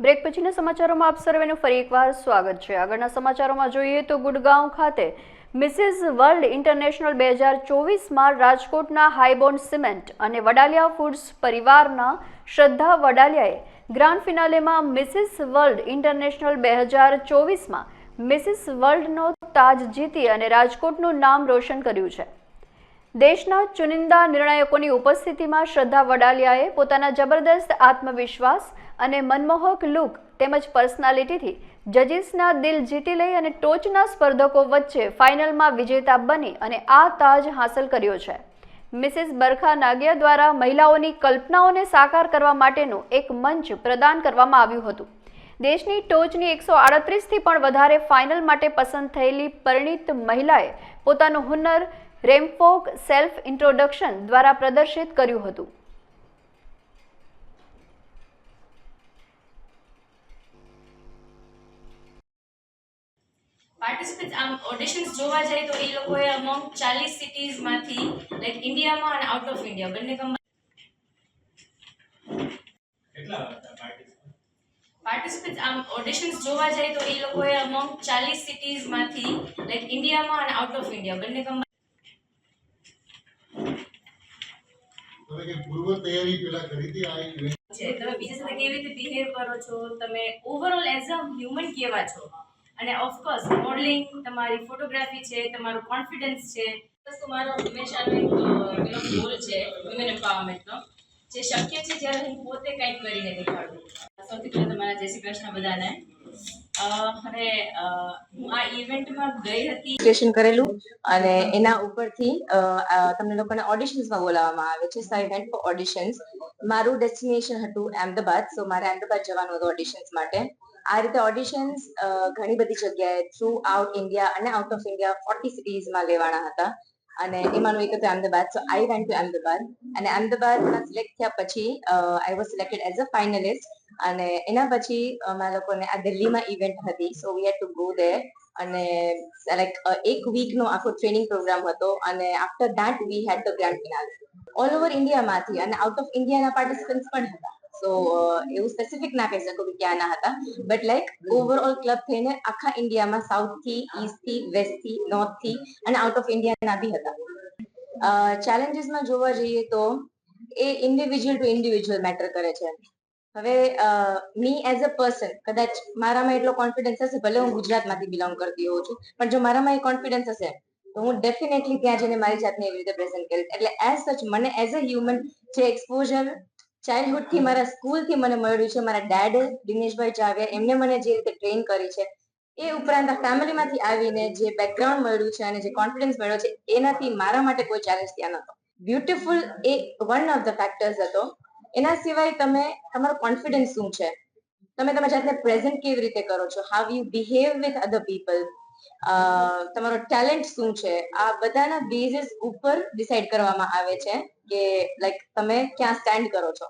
Break પછીના સમાચારોમાં આપ સર્વેનું ફરી એકવાર સ્વાગત છે. આગળના સમાચારોમાં જોઈએ તો ગુડગાંવ ખાતે મિસિસ વર્લ્ડ ઇન્ટરનેશનલ બે હજાર ચોવીસમાં રાજકોટના હાઈબોન્ડ સિમેન્ટ અને વડાલિયા ફૂડ્સ પરિવારના શ્રદ્ધા વડાલિયાએ ગ્રાન્ડ ફિનાલેમાં મિસિસ વર્લ્ડ ઇન્ટરનેશનલ બે હજાર ચોવીસમાં મિસિસ વર્લ્ડનો તાજ જીતી અને રાજકોટનું નામ રોશન કર્યું છે. દેશના ચુનિંદા નિર્ણાયકોની ઉપસ્થિતિમાં શ્રદ્ધા વડાલિયાએ પોતાના જબરદસ્ત આત્મવિશ્વાસ અને મનમોહક લુક તેમજ પર્સનાલિટીથી જજીસના દિલ જીતી લઈ અને ટોચના સ્પર્ધકો વચ્ચે ફાઇનલમાં વિજેતા બની અને આ તાજ હાંસલ કર્યો છે. મિસિસ બરખા નાગિયા દ્વારા મહિલાઓની કલ્પનાઓને સાકાર કરવા માટેનું એક મંચ પ્રદાન કરવામાં આવ્યું હતું. દેશની ટોચની એકસો આડત્રીસથી પણ વધારે ફાઇનલ માટે પસંદ થયેલી પરિણીત મહિલાએ પોતાનું હુનર રેમ્ફોક સેલ્ફ ઇન્ટ્રોડક્શન દ્વારા પ્રદર્શિત કર્યું હતું. પાર્ટિસિપેટ આમ ઓડિશન્સ જોવા જાય તો એ લોકોએ અમોંગ ચાલીસ સિટીઝમાંથી લાઈક ઇન્ડિયામાં અને આઉટ ઓફ ઇન્ડિયા બંને કમ્બાઈન પાર્ટિસિપેટ આમ ઓડિશન્સ જોવા જાય તો એ લોકોએ અમોંગ ચાલીસ સિટીઝમાંથી લાઈક ઇન્ડિયામાં અને આઉટ ઓફ ઇન્ડિયા બંને કમ્બાઈન છે. તમે બીજા સાથે કેવી રીતે બિહેવ કરો છો? તમે ઓવરઓલ એઝ અ હ્યુમન કેવા છો? અને ઓફકોર્સ મોડલિંગ તમારી ફોટોગ્રાફી છે, તમારું કોન્ફિડન્સ છે. મારો હંમેશાનો પેલો ગોલ છે વિમેન એમ્પાવરમેન્ટનો જે શક્ય છે, જ્યારે હું પોતે કંઈક કરીને દેખાડું. સૌથી પહેલાં તમારા જય શ્રી કૃષ્ણ બધાને. અને કરેલું અને એના ઉપરથી તમને લોકોને ઓડિશન્સમાં બોલાવવામાં આવે છે. So event went for auditions મારું ડેસ્ટિનેશન હતું અમદાવાદ સો મારે અમદાવાદ જવાનું હતું ઓડિશન્સ માટે. આ રીતે ઓડિશન્સ ઘણી બધી જગ્યાએ થ્રુ આઉટ ઇન્ડિયા અને આઉટ ઓફ ઇન્ડિયા ફોર્ટી સિટીઝમાં લેવાના હતા. અને એમાંનું એક હતું Ahmedabad so I went to Ahmedabad. અને અમદાવાદમાં સિલેક્ટ થયા પછી I was selected as a finalist અને એના પછી અમારા લોકોને આ દિલ્હીમાં ઇવેન્ટ હતી so we had to go there અને લાઈક એક વીકનો આખો ટ્રેનિંગ પ્રોગ્રામ હતો અને after that we had the grand finale all over ઇન્ડિયામાંથી અને આઉટ ઓફ ઇન્ડિયાના પાર્ટિસિપન્ટ્સ પણ હતા. સો એવું સ્પેસિફિક ના કહી શકું કે ક્યાંના હતા. બટ લાઈક ઓવરઓલ ક્લબ થઈને આખા ઇન્ડિયામાં સાઉથથી ઈસ્ટથી વેસ્ટથી નોર્થથી અને આઉટ ઓફ ઇન્ડિયાના બી હતા. ચેલેન્જીસમાં જોવા જઈએ તો એ ઇન્ડિવિજ્યુઅલ ટુ ઇન્ડિવિજ્યુઅલ મેટર કરે છે. હવે મી એઝ અ પર્સન કદાચ મારામાં એટલો કોન્ફિડન્સ હશે, ભલે હું ગુજરાતમાંથી બિલોંગ કરતી હોઉં છું, પણ જો મારામાં એ કોન્ફિડન્સ હશે, તો હું ડેફિનેટલી ત્યાં જઈને મારી જાતને એવી રીતે પ્રેઝન્ટ કરીશ. એટલે એઝ સચ મને એઝ અ હ્યુમન જે એક્સપોઝર ચાઇલ્ડહુડથી મારા સ્કૂલથી મને મળ્યું છે, મારા ડેડ દિનેશભાઈ ચાવ્યા, એમને મને જે રીતે ટ્રેન કરી છે, એ ઉપરાંત આ ફેમિલીમાંથી આવીને જે બેકગ્રાઉન્ડ મળ્યું છે અને જે કોન્ફિડન્સ મળ્યો છે, એનાથી મારા માટે કોઈ ચેલેન્જ ત્યાં નહોતો. બ્યુટીફુલ એ વન ઓફ ધ ફેક્ટર્સ હતો એના સિવાય તમે, તમારો કોન્ફિડન્સ શું છે? તમે તમારી જાતને પ્રેઝન્ટ કેવી રીતે કરો છો? How you behave with other people તમારો ટેલેન્ટ શું છે? આ બધાના બેઝિસ ઉપર ડિસાઈડ કરવામાં આવે છે કે લાઈક તમે ક્યાં સ્ટેન્ડ કરો છો?